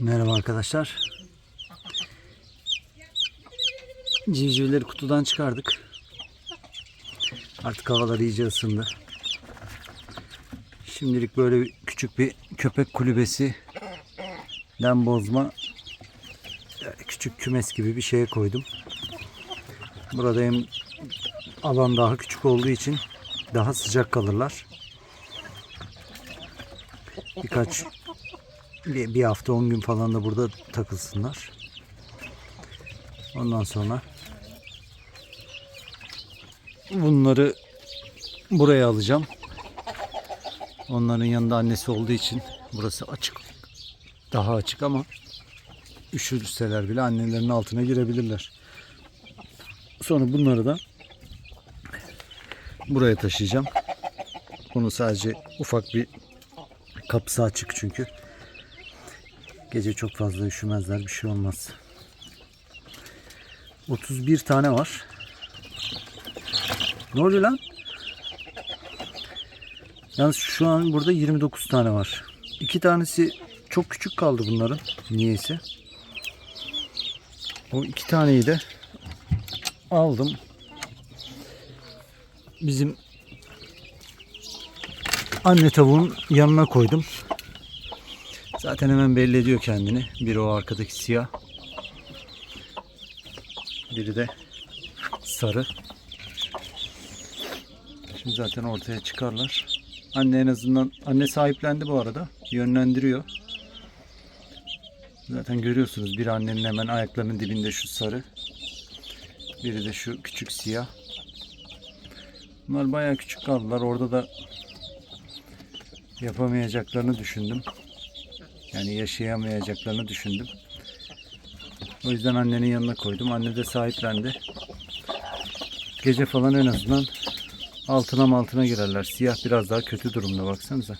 Merhaba arkadaşlar. Civcivleri kutudan çıkardık. Artık havalar iyice ısındı. Şimdilik böyle küçük bir köpek kulübesi den bozma küçük kümes gibi bir şeye koydum. Burada hem alan daha küçük olduğu için daha sıcak kalırlar. Birkaç bir, hafta 10 gün falan da burada takılsınlar. Ondan sonra bunları buraya alacağım. Onların yanında annesi olduğu için burası açık. Daha açık ama üşürseler bile annelerinin altına girebilirler. Sonra bunları da buraya taşıyacağım. Bunu sadece ufak bir kapısı açık çünkü. Gece çok fazla üşümezler bir şey olmaz. 31 tane var. Ne oluyor lan? Yalnız şu an burada 29 tane var. İki tanesi çok küçük kaldı bunların. Niyeyse. O iki taneyi de aldım. Bizim anne tavuğun yanına koydum. Zaten hemen belli ediyor kendini. Biri o arkadaki siyah. Biri de sarı. Şimdi zaten ortaya çıkarlar. Anne en azından anne sahiplendi bu arada. Yönlendiriyor. Zaten görüyorsunuz bir annenin hemen ayaklarının dibinde şu sarı. Biri de şu küçük siyah. Bunlar bayağı küçük kaldılar. Orada da yapamayacaklarını düşündüm. Yani yaşayamayacaklarını düşündüm. O yüzden annenin yanına koydum. Anne de sahiplendi. Gece falan en azından altına altına girerler. Siyah biraz daha kötü durumda baksanıza.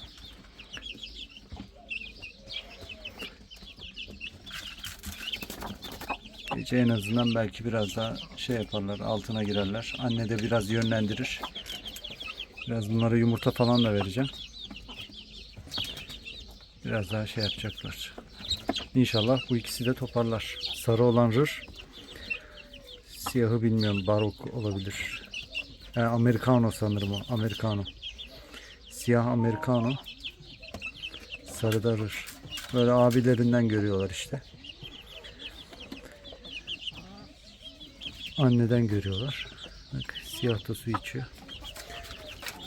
Gece en azından belki biraz daha şey yaparlar, altına girerler. Anne de biraz yönlendirir. Biraz bunlara yumurta falan da vereceğim. Biraz daha şey yapacaklar. İnşallah bu ikisi de toparlar. Sarı olan rır. Siyahı bilmiyorum. Barok olabilir. Yani Americano sanırım o. Americano. Siyah Americano. Sarı da rır. Böyle abilerinden görüyorlar işte. Anneden görüyorlar. Bak siyah da su içiyor.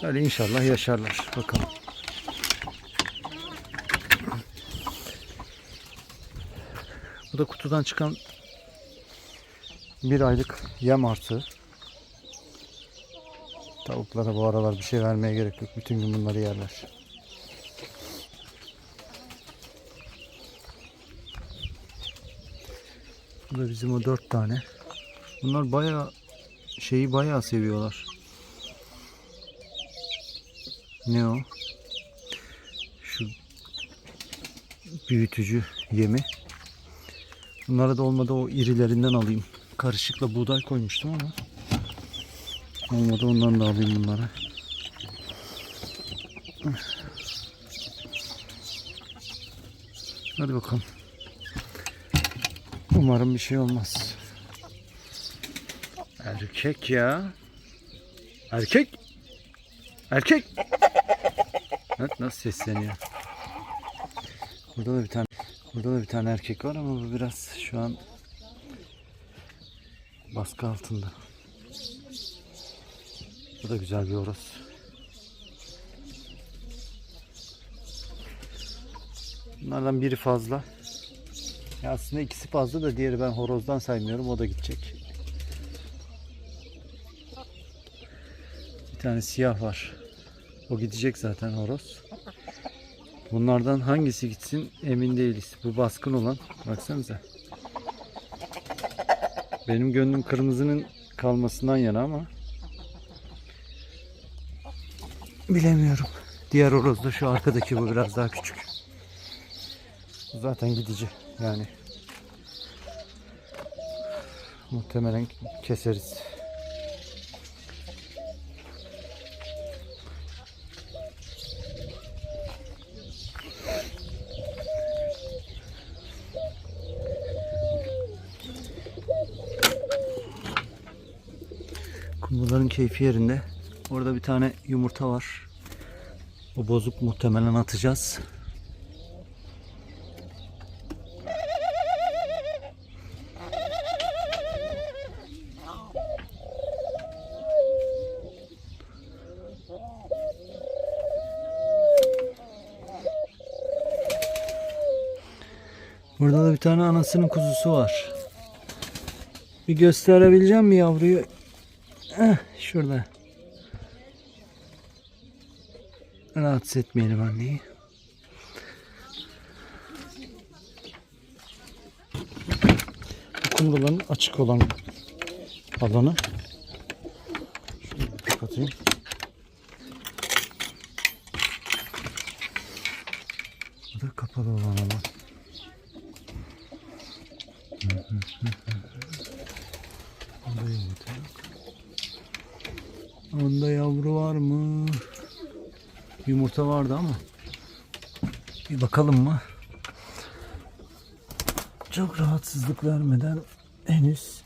Böyle inşallah yaşarlar. Bakalım. Bu da kutudan çıkan bir aylık yem artığı. Tavuklara bu aralar bir şey vermeye gerek yok. Bütün gün bunları yerler. Bu da bizim o dört tane. Bunlar bayağı şeyi bayağı seviyorlar. Ne o? Şu büyütücü yemi. Bunlara da olmadı o irilerinden alayım. Karışıkla buğday koymuştum ama olmadı ondan da alayım bunları. Hadi bakalım. Umarım bir şey olmaz. Erkek ya. Erkek. Erkek. Evet nasıl sesleniyor. Burada da bir tane burada da bir tane erkek var ama bu biraz şu an baskı altında. Bu da güzel bir horoz. Bunlardan biri fazla. Ya aslında ikisi fazla da diğeri ben horozdan saymıyorum. O da gidecek. Bir tane siyah var. O gidecek zaten horoz. Bunlardan hangisi gitsin emin değiliz. Bu baskın olan. Baksanıza. Benim gönlüm kırmızının kalmasından yana ama bilemiyorum. Diğer horoz da şu arkadaki bu biraz daha küçük. Zaten gidici yani. Muhtemelen keseriz. Bunların keyfi yerinde. Orada bir tane yumurta var. O bozuk muhtemelen atacağız. Burada da bir tane anasının kuzusu var. Bir gösterebileceğim mi yavruyu? Heh, şurada. Rahatsız etmeyelim anneyi. Kumruların açık olan alanı. Şunu kapatayım. Bu da kapalı olan alan. Onda yumurta yok. Onda yavru var mı? Yumurta vardı ama. Bir bakalım mı? Çok rahatsızlık vermeden henüz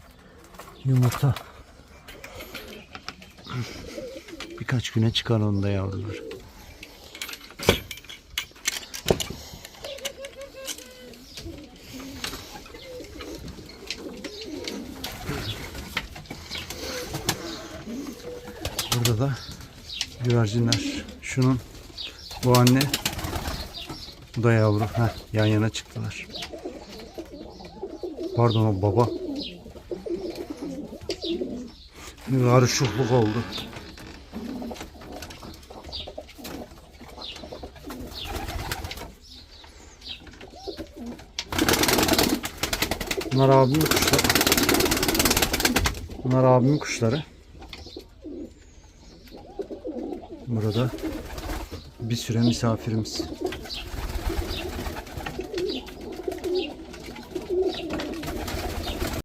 yumurta. Birkaç güne çıkar onda yavrular. Burada da güvercinler. Şunun bu anne bu da yavru. Heh, yan yana çıktılar. Pardon o baba. Bir karışıklık oldu. Bunlar abimin kuşları. Bunlar abimin kuşları. Burada bir süre misafirimiz.